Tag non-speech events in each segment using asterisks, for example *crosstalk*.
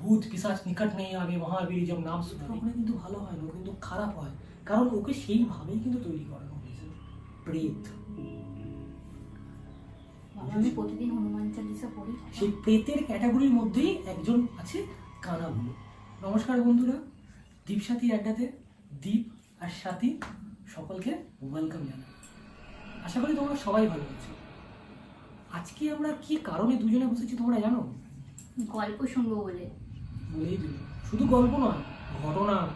ভূত পিসাচ নিকট নেই আগে মহাবীর জব নাম শুনে ওখানে কিন্তু ভালো হয় না ও কিন্তু খারাপ হয়। কারণ ওকে সেইভাবেই কিন্তু তৈরি করানো হয়েছে প্রেত। আমি প্রতিদিন হনুমান চালিসা পড়ি। সেই প্রেতের ক্যাটাগরির মধ্যেই একজন আছে কানাগুলো নমস্কার বন্ধুরা দীপ সাথী আড্ডাতে দীপ আর সাথী সকলকে ওয়েলকাম জানাই। আশা করি তোমরা সবাই ভালো আছো। আজকে আমরা কি কারণে দুজনে বসেছি তোমরা জানো? গল্প শুনব বলে। বলেই দিল। শুধু গল্প নয় ঘটনা।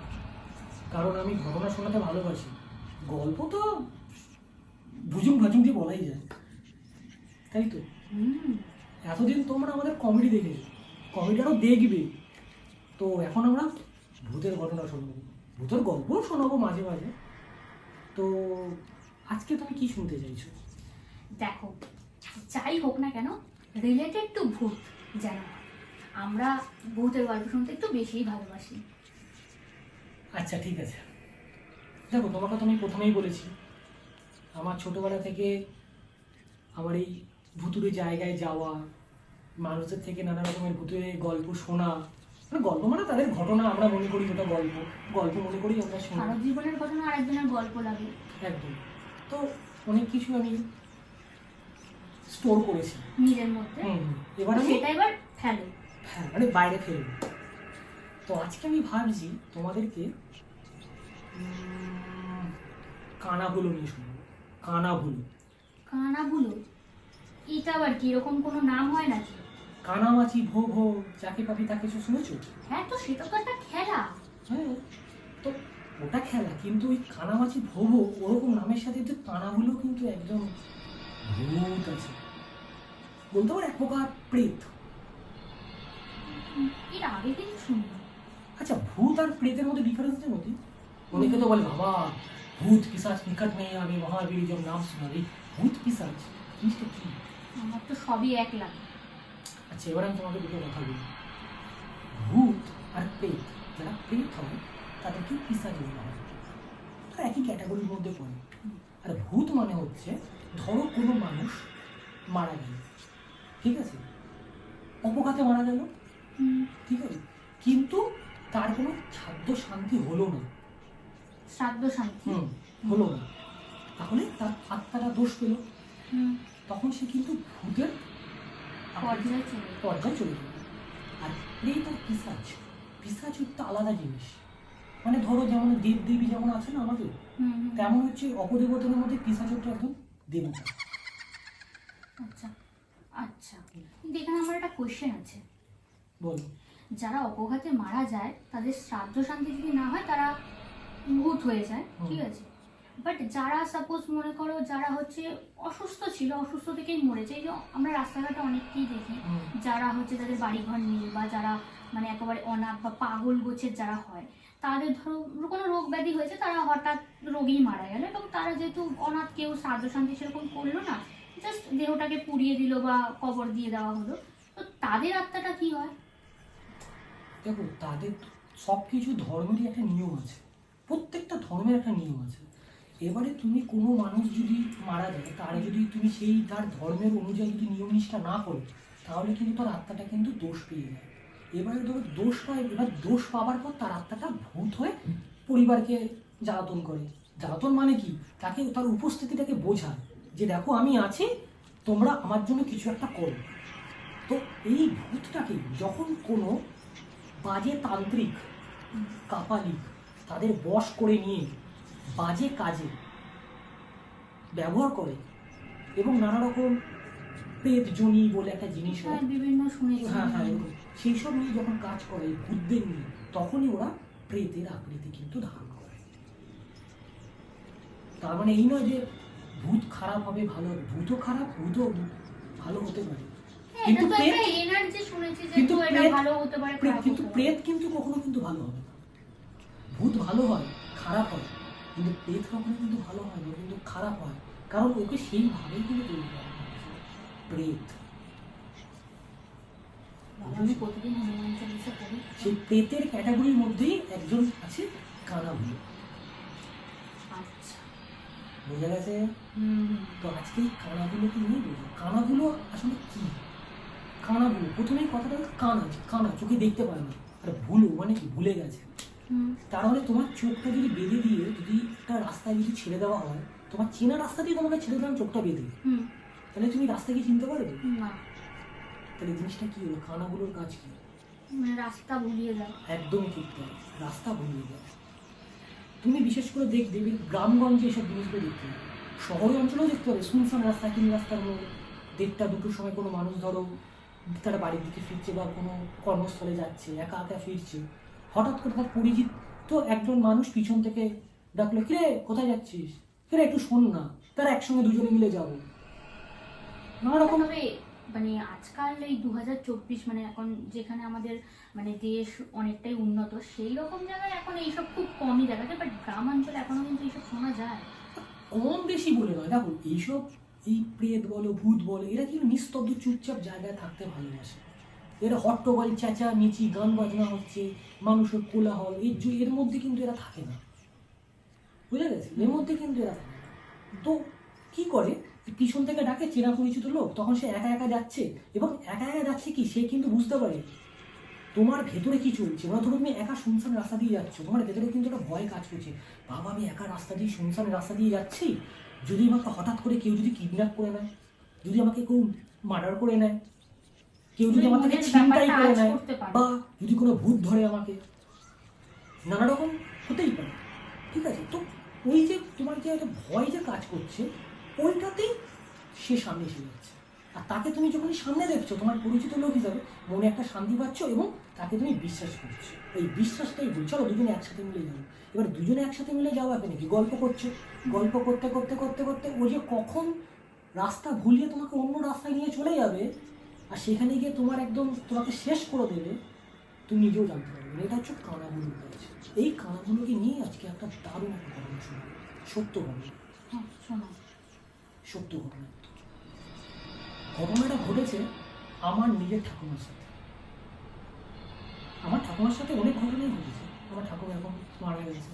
কারণ আমি ঘটনা শোনাতে ভালোবাসি। গল্প তো ভুজুম ভাজুম দিয়ে বলাই যায়। তাই তো? এতদিন তোমরা আমাদের কমেডি দেখেছ। কমেডি আরও দেখবে। তো এখন আমরা ভূতের ঘটনা শোনাবো। ভূতের গল্পও শোনাবো মাঝে মাঝে। তো আজকে তুমি কি শুনতে চাইছো? দেখো যাই হোক না কেন রিলেটেড টু ভূত যেন আমরা ভূতের গল্প শুনতে একটু বেশিই ভালোবাসি। আচ্ছা ঠিক আছে। দেখো তোমার কথা আমি প্রথমেই বলেছি। আমার ছোটোবেলা থেকে আমার এই ভুতুরে জায়গায় যাওয়া মানুষদের থেকে নানা রকমের ভুতুরে গল্প শোনা মানে গল্প মানে তাদের ঘটনা আমরা মনে করি ওটা গল্প। গল্প মনে করি আমরা শুনি। কারও জীবনের ঘটনা আরেকজনের গল্প লাগে। একদম। তো অনেক কিছু আমি স্টোর করেছি। নিজের মধ্যে। এবার সেটা এবার ফেলো। হ্যাঁ মানে বাইরে ফেলব তো আজকে আমি ভাবছি তোমাদেরকে কানাগুলো নিয়ে শুনব। কানাগুলো কানাগুলো এটা আবার কি এরকম কোনো নাম হয় নাকি? কানামাছি ভো ভো যাকে পাবি তাকে কিছু শুনেছো? হ্যাঁ তো সেটা তো একটা খেলা। হ্যাঁ তো ওটা খেলা কিন্তু ওই কানামাছি ভো ভো ওরকম নামের সাথে যে কানাগুলো কিন্তু একদম ভূত আছে। বলতে পারো এক প্রকার প্রেত। এর আগে কিন্তু শুনি আচ্ছা ভূত আর প্রেতের মধ্যে ডিফারেন্স জানো কি অনেকে তো বলে বাবা ভূত পিসাচ নিকট নেই আমি মহাবীর জব নাম শোনাবি ভূত পিসাচ জিনিসটা কি? আমার তো সবই এক লাগে। আচ্ছা এবার আমি তোমাকে দুটো কথা বলি। ভূত আর প্রেত যারা প্রেত হয় তাদেরকে পিসাচ বলা হয়। তারা একই ক্যাটাগরির মধ্যে পড়ে। আর ভূত মানে হচ্ছে ধরো কোনো মানুষ মারা গেল। ঠিক আছে? অপঘাতে মারা গেল ঠিক আছে? কিন্তু তার কোনো খাদ্য শান্তি হলো না। শ্রাদ্ধ শান্তি? হলো না। তাহলে তার আত্মাটা দোষ পেল। হুম, তখন সে কিন্তু ভূতের পর্যায়ে। পর্যায়ে চলে যাবে আর প্রেত আর পিসাচ। পিসাচ হচ্ছে আলাদা জিনিস। মানে ধরো যেমন দেব দেবী যেমন আছে না আমাদের তেমন হচ্ছে অপদেবতাদের মধ্যে পিসাচ হচ্ছে একদম দেবতা। আচ্ছা আচ্ছা। এখানে আমার একটা কোয়েশ্চেন আছে। বলো যারা অপঘাতে মারা যায় তাদের শ্রাদ্ধ শান্তি যদি না হয় তারা ভূত হয়ে যায় ঠিক আছে? বাট যারা সাপোজ মনে করো যারা হচ্ছে অসুস্থ ছিল অসুস্থ থেকেই মরেছে এই যে আমরা রাস্তাঘাটে অনেককেই দেখি যারা হচ্ছে তাদের বাড়িঘর নেই বা যারা মানে একেবারে অনাথ বা পাগল গোছের যারা হয় তাদের ধরো কোনো রোগ ব্যাধি হয়েছে তারা হঠাৎ রোগেই মারা গেল এবং তারা যেহেতু অনাথ কেউ শ্রাদ্ধ শান্তি সেরকম করল না জাস্ট দেহটাকে পুড়িয়ে দিল বা কবর দিয়ে দেওয়া হলো তো তাদের আত্মাটা কি হয়? দেখো, তাদের সব কিছু ধর্মেরই একটা নিয়ম আছে। প্রত্যেকটা ধর্মের একটা নিয়ম আছে। এবারে তুমি কোনো মানুষ যদি মারা যায় তার যদি তুমি সেই তার ধর্মের অনুযায়ী যদি নিয়ম নিষ্ঠা না করো, তাহলে কিন্তু তার আত্মাটা কিন্তু দোষ পেয়ে যায়। এবারে ধরো, দোষ পায়, এবার দোষ পাওয়ার পর তার আত্মাটা ভূত হয়ে পরিবারকে জ্বালাতন করে। জ্বালাতন মানে কি? তাকে, তার উপস্থিতিটাকে বোঝায় যে দেখো, আমি আছি, তোমরা আমার জন্য কিছু একটা করো। তো এই ভূতটাকে যখন কোনো বাজে তান্ত্রিক কাপালিক তাদের বশ করে নিয়ে বাজে কাজে ব্যবহার করে এবং নানা রকম পেট জনি বলে একটা জিনিস হয় হ্যাঁ। বিভিন্ন শুনেছি। হ্যাঁ হ্যাঁ এরকম। সেই সব নিয়ে যখন কাজ করে ভূতদের নিয়ে তখনই ওরা প্রেতের আকৃতি কিন্তু ধারণ করে। তার মানে এই নয় যে ভূত খারাপ হবে ভালো ভূতও খারাপ ভূতও ভালো হতে পারে। কিন্তু প্রেত- এনার্জি শুনেছি যে কিন্তু এটা ভালো হতে পারে কিন্তু প্রেত কিন্তু কখনো কিন্তু ভালো হবে না। ভূত ভালো হয় খারাপ হয় কিন্তু প্রেত কখনো কিন্তু ভালো হয় না কিন্তু খারাপ হয়। কারণ ওকে সেইভাবেই কিন্তু তৈরি করা প্রেত। আমি প্রতিদিন হনুমান চালিসা পড়ি। সেই প্রেতের ক্যাটাগরির মধ্যেই একজন আছে কানাগুলো আচ্ছা। বোঝা গেছে? তো আজকে কানাগুলোকে নিয়ে বলব। কানাগুলো আসলে কি? কানাগুলো প্রথমেই কথাটা কানা কানা চোখে দেখতে পায় না। আর ভুলো মানে কি ভুলে গেছে। মানে তোমার চোখটা যদি বেঁধে দিয়ে যদি একটা রাস্তায় যদি ছেড়ে দেওয়া হয় তোমার চেনা রাস্তা দিয়ে তোমাকে ছেড়ে দিলাম চোখটা বেঁধে তাহলে তুমি রাস্তা কি চিনতে পারবে? না। তাহলে জিনিসটা কি হলো? কানাগুলোর কাজ কি? মানে রাস্তা ভুলিয়ে দেয় একদম ঠিক তাই। রাস্তা ভুলিয়ে দেয় তুমি বিশেষ করে দেখ দেবী গ্রামগঞ্জে এসব জিনিসগুলো দেখতে পাবে। শহরে অঞ্চলেও দেখতে পাবে। শুনশান রাস্তা কিন রাস্তার মোড়। দেড়টা দুটোর সময় কোনো মানুষ ধরো তারা বাড়ির দিকে ফিরছে বা কোনো কর্মস্থলে যাচ্ছে একা একা ফিরছে। হঠাৎ করে তার পরিচিত তো একজন মানুষ পিছন থেকে ডাকলো কিরে কোথায় যাচ্ছিস? কিরে একটু শোন না তারা একসঙ্গে দুজনে মিলে যাব। নানা রকম তবে মানে আজকাল এই দু হাজার চব্বিশ মানে এখন যেখানে আমাদের মানে দেশ অনেকটাই উন্নত সেই রকম জায়গায় এখন এইসব খুব কমই দেখা যায় বাট গ্রাম অঞ্চলে এখনও কিন্তু এইসব শোনা যায়। কম বেশি বলে নয়। দেখো এইসব এই প্রেত বলো, ভূত বলো, এরা কিন্তু নিস্তব্ধ চুপচাপ জায়গায় থাকতে ভালোবাসে। এরা হট্টগোল চেঁচা মিচি গান বাজনা হচ্ছে, মানুষের কোলাহল, এর এর মধ্যে কিন্তু এরা থাকে না। বুঝে গেছে এর মধ্যে কিন্তু এরা থাকে না। তো কি করে? পিছন থেকে ডাকে চেনা পরিচিত লোক, তখন সে একা একা যাচ্ছে। এবং একা একা যাচ্ছে কি? সে কিন্তু বুঝতে পারে, তোমার ভেতরে কি চলছে? মানে ধরো তুমি একা শুনশান রাস্তা দিয়ে যাচ্ছ, তোমার ভেতরে কিন্তু একটা ভয় কাজ করছে। বাবা, আমি একা রাস্তা দিয়ে শুনশান রাস্তা দিয়ে যাচ্ছি? যদি আমাকে হঠাৎ করে কেউ যদি কিডন্যাপ করে নেয় যদি আমাকে কেউ মার্ডার করে নেয় কেউ যদি আমার থেকে ছিনতাই করে নেয় বা যদি কোনো ভূত ধরে আমাকে নানা রকম হতেই পারে ঠিক আছে? তো ওই যে তোমার যে একটা ভয় যে কাজ করছে ওইটাতেই সে সামনে এসে যাচ্ছে। আর তাকে তুমি যখন সামনে দেখছ তোমার পরিচিত লোক হিসাবে মনে একটা শান্তি পাচ্ছ এবং তাকে তুমি বিশ্বাস করছ। এই বিশ্বাসটাই বল চলো দুজনে একসাথে মিলে যাব এবার দুজনে একসাথে মিলে যাওয়া এখানে কি গল্প করছ? গল্প করতে করতে করতে করতে ও যে কখন রাস্তা ভুলিয়ে তোমাকে অন্য রাস্তায় নিয়ে চলে যাবে আর সেখানে গিয়ে তোমার একদম তোমাকে শেষ করে দেবে তুমি নিজেও জানতে পারবে না। এটা হচ্ছে কানাগুলোর কাজ এই কানাগুলোকে নিয়ে আজকে একটা দারুণ একটা ঘটনা শোনাবো। সত্য ঘটনা। হ্যাঁ শোনো সত্য ঘটনা। ঘটনাটা ঘটেছে আমার নিজের ঠাকুমার সাথে। আমার ঠাকুমার সাথে অনেক ঘটনাই ঘটেছে। আমার ঠাকুমা এখন মারা গেছে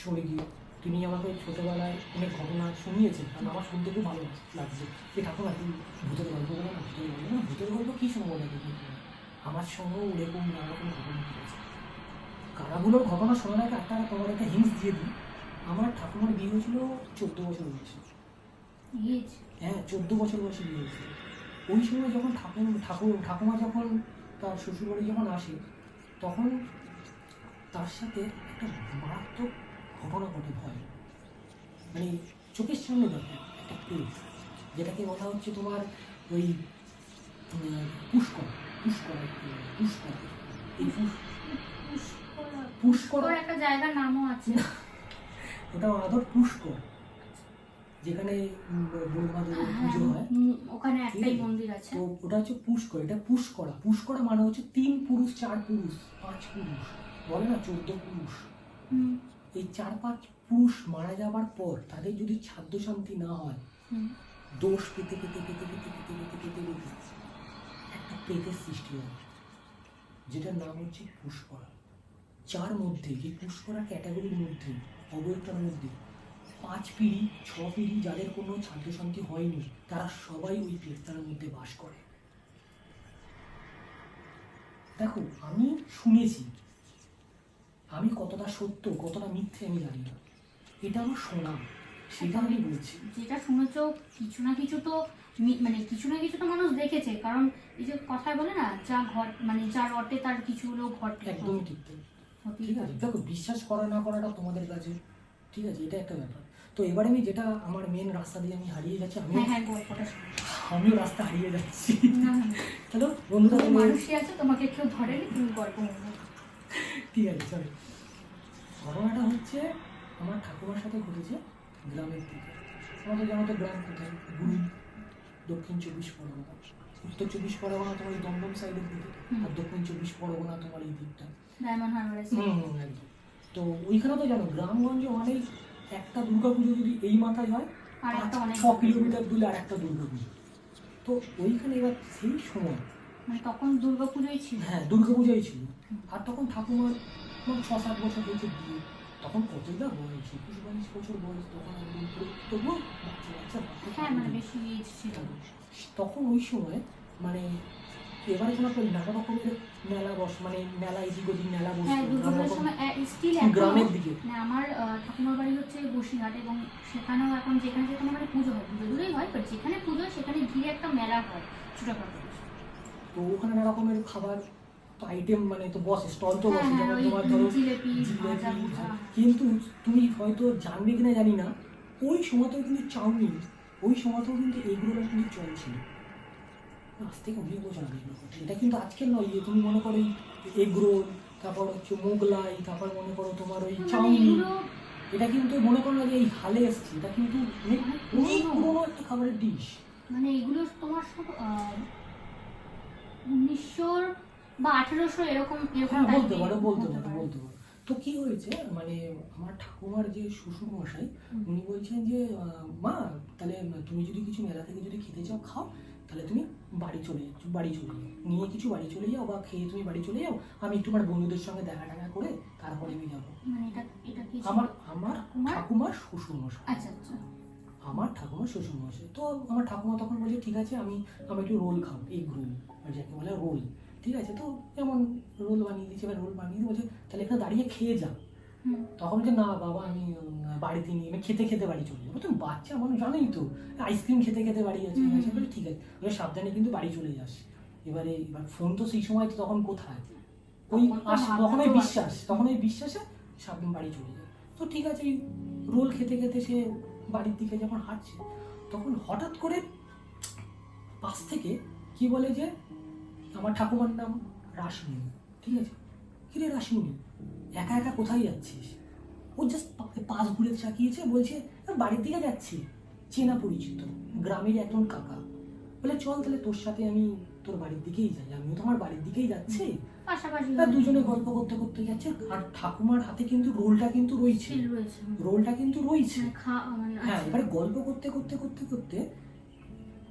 স্বর্গীয় তিনি আমাকে ছোটোবেলায় অনেক ঘটনা শুনিয়েছেন আর আমার শুনতে খুব ভালো লাগছে যে ঠাকুমা তুই ভূতের গল্প বলে না ভূতের গল্প না ভূতের গল্প কী তুমি আমার সঙ্গেও এরকম নানা রকম ঘটনা ঘটেছে। কারাগুলোর ঘটনা শোনার আগে একটা তোমার একটা হিংস দিয়ে দিই। আমার ঠাকুমার বিয়ে হয়েছিল চোদ্দ বছর বয়সে। হ্যাঁ চোদ্দ বছর বয়সে বিয়ে হয়েছিল। ওই সময় যখন ঠাকুর ঠাকুর ঠাকুমা যখন তার শ্বশুরবাড়ি যখন আসে তখন তার সাথে একটা মারাত্মক ঘটনা ঘটে ভয়। মানে চোখের সামনে দেখে একটা প্রেত যেটাকে বলা হচ্ছে তোমার ওই পুষ্কর পুষ্কর পুষ্কর। এই পুষ্কর। পুষ্কর পুষ্কর একটা জায়গার নামও আছে। *laughs* ওটা আদর পুষ্কর। যেখানে হয় হ্যাঁ, ওখানে একটাই মন্দির আছে তো ওটা হচ্ছে পুষ্কর এটা পুষ্করা পুষ্করা মানে হচ্ছে তিন পুরুষ চার পুরুষ পাঁচ পুরুষ বলে না চোদ্দ পুরুষ এই চার পাঁচ পুরুষ মারা যাবার পর তাদের যদি খাদ্য শান্তি না হয় দোষ পেতে পেতে পেতে পেতে পেতে পেতে পেতে পেতে একটা পেটের সৃষ্টি হয় যেটার নাম হচ্ছে পুষ্করা যার মধ্যে এই পুষ্করা ক্যাটাগরির মধ্যে অবয়টার মধ্যে পাঁচ পিড়ি ছ পিড়ি যাদের কোনো শান্তি হয়নি তারা সবাই ওই পেটতার মধ্যে বাস করে। দেখো আমি শুনেছি আমি কতটা সত্য কতটা মিথ্যে আমি জানি না। এটা আমার শোনা সেটা আমি বলছি। যেটা শুনেছ কিছু না কিছু তো মানে কিছু না কিছু তো মানুষ দেখেছে কারণ এই যে কথায় বলে না যা ঘট মানে যা রটে তার কিছু হলেও ঘটে। একদমই ঠিক ঠিক আছে দেখো বিশ্বাস করা না করাটা তোমাদের কাছে ঠিক আছে এটা একটা ব্যাপার। তো এবারে আমি যেটা আমার মেন রাস্তা দিয়ে আমি হারিয়ে যাচ্ছি আমি হ্যাঁ হ্যাঁ। আমিও রাস্তা হারিয়ে যাচ্ছি। চলো বন্ধুরা মানুষই আছে তোমাকে কেউ ধরেনি তুমি গল্প ঠিক আছে চলো। ঘটনাটা হচ্ছে আমার ঠাকুমার সাথে ঘটেছে গ্রামের দিকে। আমাদের জানো তো গ্রাম কোথায়? গুরু দক্ষিণ চব্বিশ পরগনা। উত্তর চব্বিশ পরগনা তোমার এই দমদম সাইডের দিকে আর দক্ষিণ চব্বিশ পরগনা তোমার এই দিকটা। তো ওইখানে তো জানো গ্রামগঞ্জে অনেক একটা দুর্গাপুজো যদি এই মাথায় হয় ছ কিলোমিটার দূরে আর একটা দুর্গাপুজো। তো ওইখানে এবার সেই সময় মানে তখন দুর্গাপুজোই ছিল? হ্যাঁ দুর্গাপূজাই ছিল। আর তখন ঠাকুমার তখন ছ সাত বছর হয়েছে বিয়ে। তখন কতই না বয়স একুশ বাইশ বছর বয়স তখন একদম তবুও বাচ্চা বাচ্চা বাচ্চা হ্যাঁ মানে বেশি এজ ছিল। তখন ওই সময় মানে এবারে কোনো একটা নানা রকমের মেলা বস মানে মেলা এদিক ওদিক মেলা বসে হ্যাঁ গ্রামের দিকে। মানে আমার আহ, ঠাকুমার বাড়ি হচ্ছে বসিরহাট এবং সেখানেও এখন যেখানে যেখানে মানে পুজো হয় দূরে দূরেই হয় বাট যেখানে পুজো হয় সেখানে ঘিরে একটা মেলা হয় ছোটখাটো তো ওখানে নানা রকমের খাবার আইটেম মানে তো বসে স্টল তো হ্যাঁ বসে হ্যাঁ যেমন তোমার ধরো কিন্তু তুমি হয়তো জানবে কিনা জানি না ওই সময়তেও কিন্তু চাউমিন ওই সময়তেও কিন্তু এইগুলো কিন্তু চলছিল আজ থেকে অনেক বছর আগে এটা কিন্তু আজকের নয় যে তুমি মনে করো এগ রোল তারপর হচ্ছে মোগলাই তারপর মনে করো তোমার ওই মানে চাউমিন এটা কিন্তু মনে করো না যে এই হালে এসছে এটা কিন্তু অনেক অনেক পুরোনো একটা খাবারের ডিশ মানে এগুলো তোমার সব উনিশশোর বা আঠেরোশো এরকম হ্যাঁ বলতে পারো বলতে পারো বলতে পারো। তো কি হয়েছে মানে আমার ঠাকুমার যে শ্বশুর মশাই উনি বলছেন যে মা তাহলে তুমি যদি কিছু মেলা থেকে যদি খেতে চাও খাও। তাহলে তুমি বাড়ি চলে যাও বাড়ি চলে যাও। নিয়ে কিছু বাড়ি চলে যাও বা খেয়ে তুমি বাড়ি চলে যাও আমি একটু আমার বন্ধুদের সঙ্গে দেখা টাকা করে তারপরে আমি যাব। মানে? আমার আমার ঠাকুমার? শ্বশুর মশাই আচ্ছা আচ্ছা। আমার ঠাকুমার শ্বশুর মশাই তো আমার ঠাকুমা তখন বলছে ঠিক আছে আমি আমি একটু রোল খাব এগ রোল। যাকে বলে রোল। ঠিক আছে তো যেমন রোল বানিয়ে দিয়েছে এবার রোল বানিয়ে দিয়ে বলছে তাহলে এখানে দাঁড়িয়ে খেয়ে যা। হুম তখন যে না বাবা আমি বাড়িতে নিয়ে আমি খেতে খেতে বাড়ি চলে যাব। তুমি বাচ্চা মানুষ জানোই তো আইসক্রিম খেতে খেতে বাড়ি আছে। ঠিক আছে। বলে সাবধানে কিন্তু বাড়ি চলে যাস। এবারে এবার ফোন তো সেই সময় তো তখন কোথায়? ওই তখন ওই বিশ্বাস তখন ওই বিশ্বাসে সাবধান বাড়ি চলে যায়। তো ঠিক আছে এই রোল খেতে খেতে সে বাড়ির দিকে যখন হাঁটছে তখন হঠাৎ করে পাশ থেকে কি বলে যে আমার ঠাকুমার নাম রাসমণি। ঠিক আছে? কিরে রাসমণি? একা একা কোথায় যাচ্ছিস? ও জাস্ট পাশ ঘুরে চাকিয়েছে বলছে বাড়ির দিকে যাচ্ছি। চেনা পরিচিত গ্রামের একজন কাকা। বলে চল তাহলে তোর সাথে আমি তোর বাড়ির দিকেই যাই। আমিও তোমার বাড়ির দিকেই যাচ্ছি। দুজনে গল্প করতে করতে যাচ্ছে আর ঠাকুমার হাতে কিন্তু রোলটা কিন্তু রয়েছে। রোলটা কিন্তু রয়েছে। মানে মানে হ্যাঁ। এবারে গল্প করতে করতে করতে করতে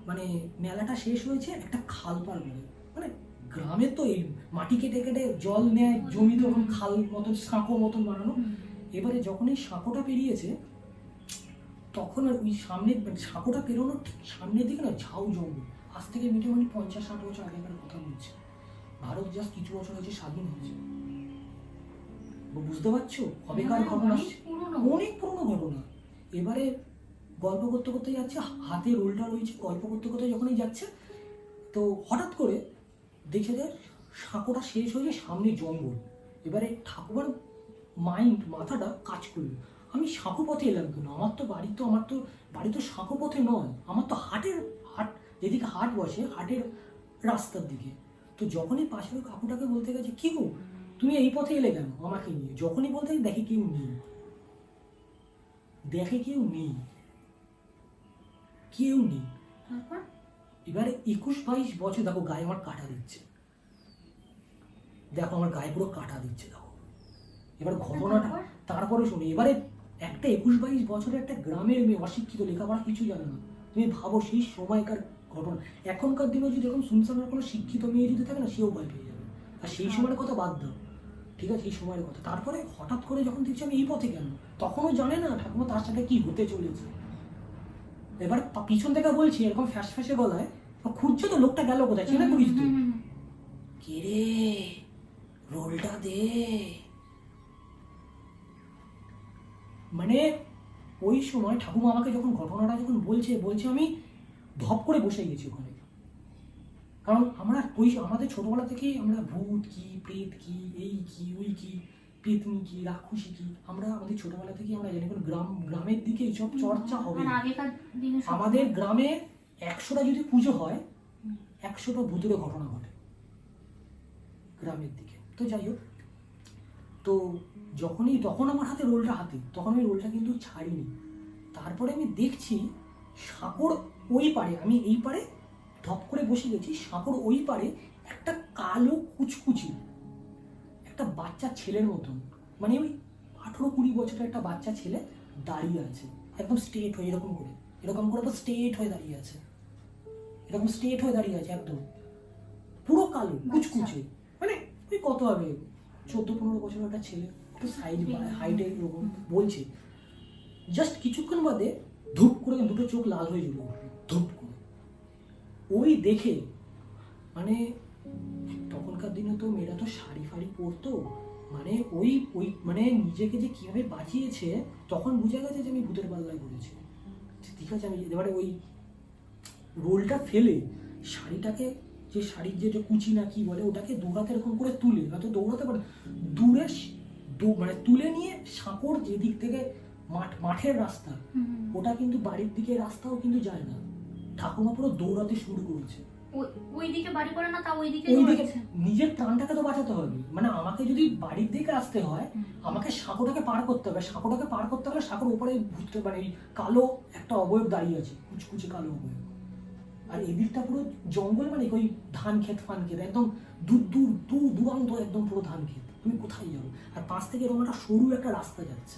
মানে মেলাটা শেষ হয়েছে একটা খাল পার বলে। মানে গ্রামে তো এই মাটি কেটে কেটে জল নেয় জমি তখন খাল মতন সাঁকো মতন বানানো। এবারে যখন এই সাঁকোটা পেরিয়েছে তখন আর ওই সামনে মানে সাঁকোটা পেরোনোর ঠিক সামনের দিকে না ঝাউ জঙ্গল। আজ থেকে মোটামুটি পঞ্চাশ ষাট বছর আগেকার কথা বলছে। ভারত জাস্ট কিছু বছর হয়েছে স্বাধীন হয়েছে। বুঝতে পারছ? কবেকার ঘটনা? পুরনো। অনেক পুরনো ঘটনা। এবারে গল্প করতে করতে যাচ্ছে হাতে রোলটা রয়েছে গল্প করতে করতে যখনই যাচ্ছে তো হঠাৎ করে দেখে যে সাঁকোটা শেষ হয়ে সামনে জঙ্গল। এবারে ঠাকুমার মাইন্ড মাথাটা কাজ করল। আমি সাঁকো পথে এলাম কেন? আমার তো বাড়ি তো, আমার তো, বাড়ি তো সাঁকো পথে নয়। আমার তো হাটের হাট, যেদিকে হাট বসে, হাটের রাস্তার দিকে। তো যখনই পাশের কাকুটাকে বলতে গেছে, কি গো, তুমি এই পথে এলে কেন আমাকে নিয়ে? যখনই বলতে দেখে কেউ নেই। দেখে কেউ নেই। কেউ নেই। তারপর? এবারে একুশ বাইশ বছর দেখো গায়ে আমার কাটা দিচ্ছে। দেখো আমার গায়ে পুরো কাটা দিচ্ছে দেখো। এবার ঘটনাটা তারপরে? শুনি এবারে একটা একুশ বাইশ বছরের একটা গ্রামের মেয়ে অশিক্ষিত লেখাপড়া কিছু জানে না। তুমি ভাবো সেই সময়কার ঘটনা। এখনকার দিনে যদি এরকম শুনশানের কোনো শিক্ষিত মেয়ে যদি থাকে না সেও ভয় পেয়ে যাবে। আর সেই সময়ের কথা বাদ দাও। ঠিক আছে এই সময়ের কথা। তারপরে হঠাৎ করে যখন দেখছি আমি এই পথে কেন তখনও জানে না ঠাকুমা তার সাথে কি হতে চলেছে। এবার পিছন থেকে বলছি এরকম ফ্যাস ফ্যাসে গলায় খুঁজছে তো লোকটা গেল কোথায়? চেনে করিস তো। হুম, হুম, হুম। কে রে? রোলটা দে। মানে ওই সময় ঠাকুমা আমাকে যখন ঘটনাটা যখন বলছে বলছে আমি ধপ করে বসে গেছি ওখানে। কারণ আমরা ওই আমাদের ছোটবেলা থেকেই আমরা ভূত কি প্রেত কি এই কি ওই কি পেতনি কি রাক্ষসী কি আমরা আমাদের ছোটবেলা থেকেই আমরা জানি কারণ গ্রাম গ্রামের দিকে এইসব চর্চা হবে আমাদের গ্রামে একশোটা যদি পুজো হয় একশোটা ভূতের ঘটনা ঘটে গ্রামের দিকে। তো যাই হোক তো যখনই তখন আমার হাতে রোলটা হাতে তখন আমি রোলটা কিন্তু ছাড়িনি। তারপরে আমি দেখছি সাঁকর ওই পারে আমি এই পারে ধপ করে বসে গেছি সাঁকর ওই পারে একটা কালো কুচকুচি। একটা বাচ্চা ছেলের মতন। মানে ওই আঠেরো কুড়ি বছরের একটা বাচ্চা ছেলে দাঁড়িয়ে আছে। একদম স্ট্রেট হয়ে এরকম করে। এরকম করে স্ট্রেট হয়ে দাঁড়িয়ে আছে। এরকম স্ট্রেট হয়ে দাঁড়িয়ে আছে একদম। পুরো কালো কুচকুচে। মানে ওই কত হবে চোদ্দ পনেরো বছরের একটা ছেলে। একটু সাইড হাইটে এরকম বলছে। জাস্ট কিছুক্ষণ বাদে ধূপ করে দুটো চোখ লাল হয়ে যেল ধূপ করে। ওই দেখে মানে তখনকার দিনে তো মেয়েরা তো শাড়ি ফাড়ি পরতো। মানে ওই ওই মানে নিজেকে যে কীভাবে বাঁচিয়েছে তখন বুঝে গেছে যে আমি ভূতের পাল্লায় করেছি ঠিক আছে আমি এবারে ওই রোলটা ফেলে শাড়িটাকে যে শাড়ির যে কুচি না কি বলে ওটাকে দৌড়াতে এরকম করে তুলে হয়তো দৌড়াতে পারে। দূরে মানে তুলে নিয়ে সাঁকর যেদিক থেকে মাঠ মাঠের রাস্তা। ওটা কিন্তু বাড়ির দিকে রাস্তাও কিন্তু যায় না। ঠাকুমা পুরো দৌড়াতে শুরু করেছে। ওইদিকে বাড়ি করে না তা ওইদিকে ওইদিকে নিজের প্রাণটাকে তো বাঁচাতে হবে। মানে আমাকে যদি বাড়ির দিকে আসতে হয় আমাকে সাঁকোটাকে পার করতে হবে। সাঁকোটাকে পার করতে হলে সাঁকোর উপরে ভূতটা মানে কালো একটা অবয়ব দাঁড়িয়ে আছে কুচকুচে কালো অবয়ব। আর এদিকটা পুরো জঙ্গল মানে ওই ধান ক্ষেত ফান ক্ষেত একদম দূর দূর দূর দূরান্ত একদম পুরো ধান ক্ষেত। তুমি কোথায় যাবে? আর পাশ থেকে এরকম একটা সরু একটা রাস্তা যাচ্ছে।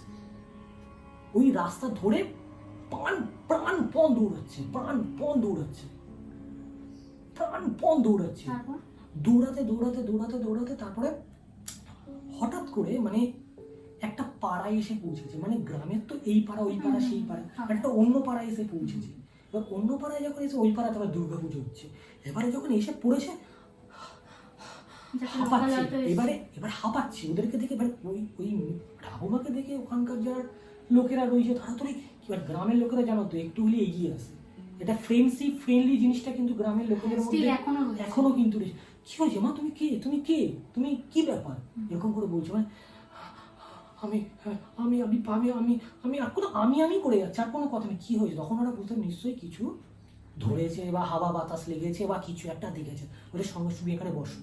ওই রাস্তা ধরে প্রাণ প্রাণ পণ দৌড়াচ্ছে প্রাণ পণ দৌড়াচ্ছে প্রাণ পণ দৌড়াচ্ছে দৌড়াতে দৌড়াতে দৌড়াতে দৌড়াতে তারপরে হঠাৎ করে মানে একটা পাড়ায় এসে পৌঁছেছে। মানে গ্রামের তো এই পাড়া ওই পাড়া সেই পাড়া। একটা অন্য পাড়ায় এসে পৌঁছেছে। এবার অন্য পাড়ায় যখন এসে ওই পাড়াতে আবার দুর্গা পুজো হচ্ছে। এবারে যখন এসে পড়েছে হাঁপাচ্ছে। এবারে এবার হাঁপাচ্ছে। ওদেরকে দেখে এবার ওই ওই ঠাকুমাকে দেখে ওখানকার যারা লোকেরা রয়েছে তারা তো এবার গ্রামের লোকেরা জানো তো একটু হলে এগিয়ে আসে। এটা ফ্রেন্ডশিপ ফ্রেন্ডলি জিনিসটা কিন্তু গ্রামের লোকেদের মধ্যে এখনও এখনও কিন্তু। কি হয়েছে? মা তুমি কে? তুমি কে? তুমি কি ব্যাপার? এরকম করে বলছো। মানে আমি আমি আমি আমি আমি আমি আর কোনো আমি আমি করে যাচ্ছে আর কোনো কথা নেই। কি হয়েছে? তখন ওরা বুঝতে নিশ্চয়ই কিছু ধরেছে বা হাওয়া বাতাস লেগেছে বা কিছু একটা দেখেছে। ওদের সঙ্গে তুমি এখানে বসো।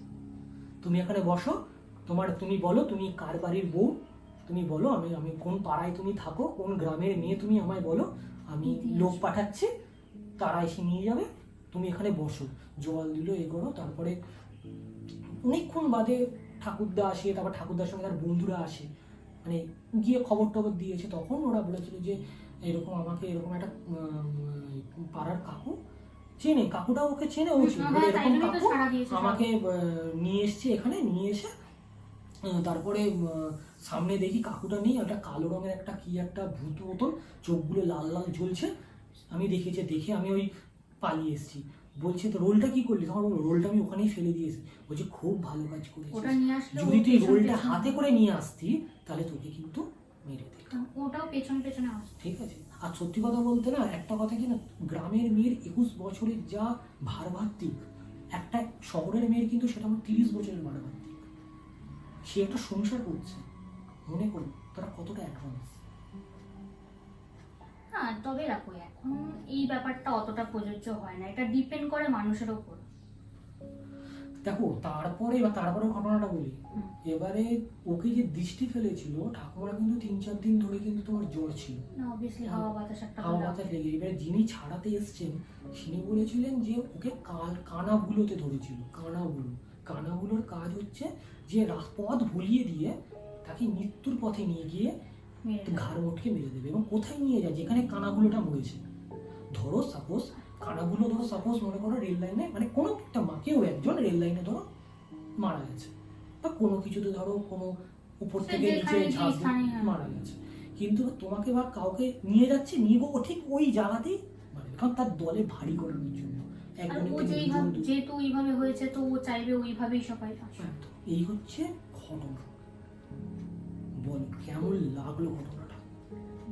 তুমি এখানে বসো। তোমার তুমি বলো তুমি কার বাড়ির বউ? তুমি বলো আমি আমি কোন পাড়ায় তুমি থাকো? কোন গ্রামের মেয়ে তুমি আমায় বলো? আমি। লোক পাঠাচ্ছি। তারা এসে নিয়ে যাবে। তুমি এখানে বসো। জল দিল এ করো তারপরে অনেকক্ষণ বাদে ঠাকুরদা আসে তারপর ঠাকুরদার সঙ্গে তার বন্ধুরা আসে। মানে গিয়ে খবর টবর দিয়েছে তখন। ওরা বলেছিল যে এরকম আমাকে এরকম একটা পাড়ার কাকু চেনে। কাকুটা ওকে চেনে ও হ্যাঁ, এরকম কাকু। আমাকে নিয়ে এসছে এখানে নিয়ে এসে তারপরে সামনে দেখি কাকুটা নেই। একটা কালো রঙের একটা কি একটা ভূত মতন। চোখগুলো লাল লাল জ্বলছে। আমি দেখেছি দেখে আমি ওই পালিয়ে এসেছি। বলছে তো রোলটা কি করলি? তখন রোলটা আমি ওখানেই ফেলে দিয়েছি বলছে খুব ভালো কাজ করেছিস। যদি তুই রোলটা হাতে করে নিয়ে আসতি তাহলে তোকে কিন্তু মেরে দিত ওটাও পেছন পেছনে ঠিক আছে। আর সত্যি কথা বলতে না একটা কথা কি না গ্রামের মেয়ের একুশ বছরের যা ভারভাত্তিক একটা শহরের মেয়ের কিন্তু সেটা আমার তিরিশ বছরের ভারভাত্তিক। সে একটা সংসার করছে। মনে করো তারা কতটা অ্যাডভান্স হ্যাঁ তবে রাখো এখন এই ব্যাপারটা অতটা প্রযোজ্য হয় না। এটা ডিপেন্ড করে মানুষের ওপর। দেখো তারপরে এবার তারপরে ঘটনাটা বলি। এবারে ওকে যে দৃষ্টি ফেলেছিল ঠাকুমারা কিন্তু তিন চার দিন ধরে কিন্তু তোমার জ্বর ছিল। হাওয়া বাতাস লেগে এবারে যিনি ছাড়াতে এসছেন তিনি বলেছিলেন যে ওকে কাল কানাগুলোতে ধরেছিল কানাগুলো। কানাগুলোর কাজ হচ্ছে যে পথ ভুলিয়ে দিয়ে তাকে মৃত্যুর পথে নিয়ে গিয়ে। ঘাড় মোটকে মেরে দেবে এবং কোথায় নিয়ে যায়? যেখানে কানাগুলোটা মরেছে। ধরো সাপোজ কানাগুলো ধরো সাপোজ মনে করো রেল লাইনে মানে কোনো একটা মা কেউ একজন রেল লাইনে ধরো মারা গেছে। বা কোনো কিছুতে ধরো কোনো উপর থেকে নিচে ঝাঁপ। মারা গেছে। কিন্তু তোমাকে বা কাউকে নিয়ে যাচ্ছে নিয়ে গো ও ঠিক ওই জায়গাতেই মানে কারণ তার দলে ভারী করানোর জন্য। যেহেতু ওইভাবে হয়েছে তো ও চাইবে ওইভাবেই সবাই এই হচ্ছে ঘটনা বল কেমন লাগল ঘটনাটা?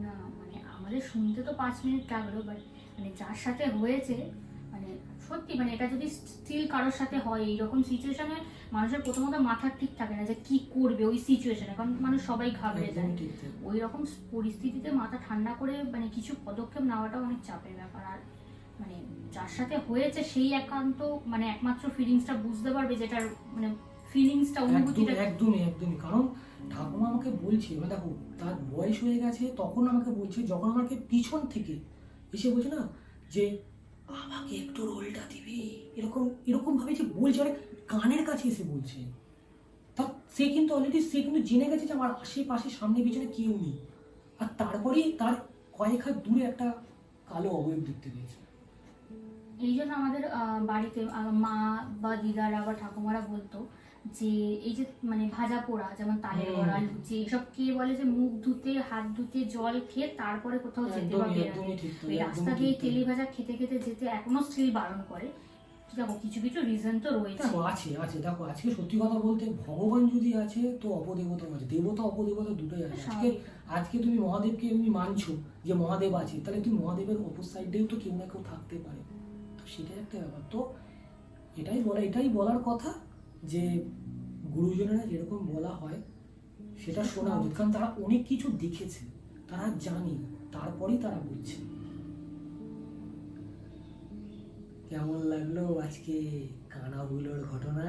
না মানে আমাদের শুনতে তো পাঁচ মিনিট লাগল বাট মানে যার সাথে হয়েছে মানে সত্যি মানে এটা যদি স্টিল কারোর সাথে হয় এইরকম সিচুয়েশনে মানুষের প্রথমত মাথা ঠিক থাকে না যে কি করবে ওই সিচুয়েশনে কারণ মানুষ সবাই ঘাবড়ে যায়। ওই রকম পরিস্থিতিতে মাথা ঠান্ডা করে মানে কিছু পদক্ষেপ নেওয়াটা অনেক চাপের ব্যাপার। আর মানে যার সাথে হয়েছে সেই একান্ত মানে একমাত্র ফিলিংসটা বুঝতে পারবে যেটার মানে ফিলিংসটা অনুভূতিটা একদমই একদমই। কারণ ঠাকুমা আমাকে বলছে মানে দেখো, তার বয়স হয়ে গেছে, তখন আমাকে বলছে, যখন আমাকে পিছন থেকে এসে বলছে না, যে আমাকে একটু রোলটা দিবি, এরকম এরকম ভাবে যে বলছে অনেক কানের কাছে এসে বলছে। তা সে কিন্তু অলরেডি সে কিন্তু জেনে গেছে যে আমার আশেপাশে, সামনে, পিছনে কেউ নেই। আর তারপরেই তার কয়েক হাত দূরে একটা কালো অবয়ব দেখতে পেয়েছে। এই জন্য আমাদের বাড়িতে মা বা দিদারা বা ঠাকুমারা বলতো যে এই যে মানে ভাজা পোড়া যেমন তালের। বড়া লুচি এসব কে বলে যে মুখ ধুতে হাত ধুতে জল খেয়ে তারপরে কোথাও যেতে বা একদমই বেরোতে একদমই ঠিক ওই রাস্তা দিয়ে তেলে ভাজা খেতে খেতে যেতে এখনও স্টিল বারণ করে। দেখো কিছু কিছু রিজন তো রয়েছে। আছে আছে দেখো আজকে সত্যি কথা বলতে ভগবান যদি আছে তো অপদেবতাও আছে দেবতা অপদেবতা দুটোই আছে। আজকে আজকে তুমি মহাদেবকে এমনি মানছো যে মহাদেব আছে তাহলে তুমি মহাদেবের অপর সাইডেও তো কেউ না কেউ থাকতে পারে? তো সেটাই একটা ব্যাপার। তো এটাই বলা এটাই বলার কথা। যে গুরুজনেরা যেরকম বলা হয় সেটা শোনা উচিত। কারণ তারা অনেক কিছু দেখেছে তারা জানে তারপরেই তারা বলছে কেমন লাগল আজকে কানাগুলোর ঘটনা?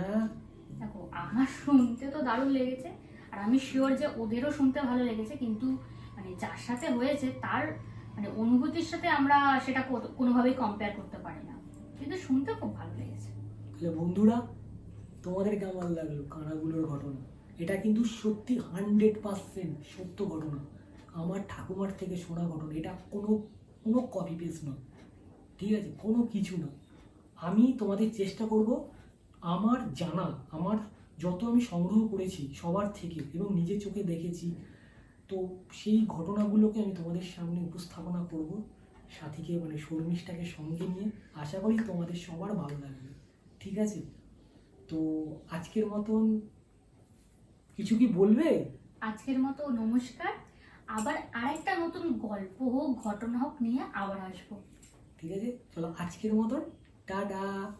দেখো আমার শুনতে তো দারুণ লেগেছে আর আমি শিওর যে ওদেরও শুনতে ভালো লেগেছে কিন্তু মানে যার সাথে হয়েছে তার মানে অনুভূতির সাথে আমরা সেটা কোনোভাবেই কম্পেয়ার করতে পারি না। কিন্তু শুনতে খুব ভালো লেগেছে। তাহলে বন্ধুরা তোমাদের কেমন লাগল? কানাগুলোর ঘটনা। এটা কিন্তু সত্যি হান্ড্রেড পার্সেন্ট সত্য ঘটনা। আমার ঠাকুমার থেকে শোনা ঘটনা। এটা কোনো কোনো কপি পেস্ট নয়। ঠিক আছে? কোনো কিছু না আমি তোমাদের চেষ্টা করব আমার জানা, আমার যত আমি সংগ্রহ করেছি সবার থেকে এবং নিজের চোখে দেখেছি, তো সেই ঘটনাগুলোকে আমি তোমাদের সামনে উপস্থাপনা করব। সাথীকে মানে শর্মিষ্ঠাকে সঙ্গে নিয়ে। আশা করি তোমাদের সবার ভালো লাগবে। ঠিক আছে? তো আজকের মতন কিছু কি বলবে? আজকের মতো নমস্কার। আবার আরেকটা নতুন গল্প হোক ঘটনা হোক নিয়ে আবার আসব। ঠিক আছে চলো আজকের মতন টাটা।